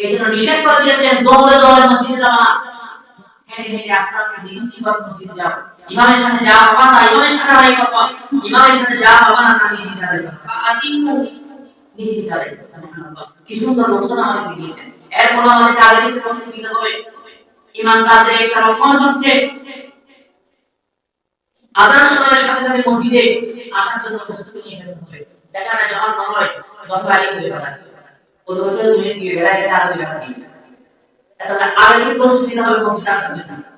এই জন্য নিষেধ করে দিয়েছেন দৌড়ে দৌড়ে মসজিদে যাওয়া। না হেঁটে হেঁটে আস্তে আস্তে ধীরে স্থির মসজিদে যাও। ইমামের সাথে যা বাবা না ইমামের সাথে আদায় করব ইমামের সাথে যা বাবা না তা নিজে করব নিজে সুবহানাল্লাহ। কি সুন্দর লোকসান আমাদের দিয়েছেন। এরপর আমাদের আগে থেকে প্রস্তুতি নিতে হবে। ইমানদারদের একটা লক্ষণ হচ্ছে। আজান সময়ের সাথে সাথে মসজিদে আসার জন্য প্রস্তুতি নিয়ে ফেলতে হবে। দেখা যায় যখন হয় বাড়ি করে ফেলা ওদের তুমি গেলে আরও এটা আগে থেকে প্রস্তুতি নিতে হবে কোন জন্য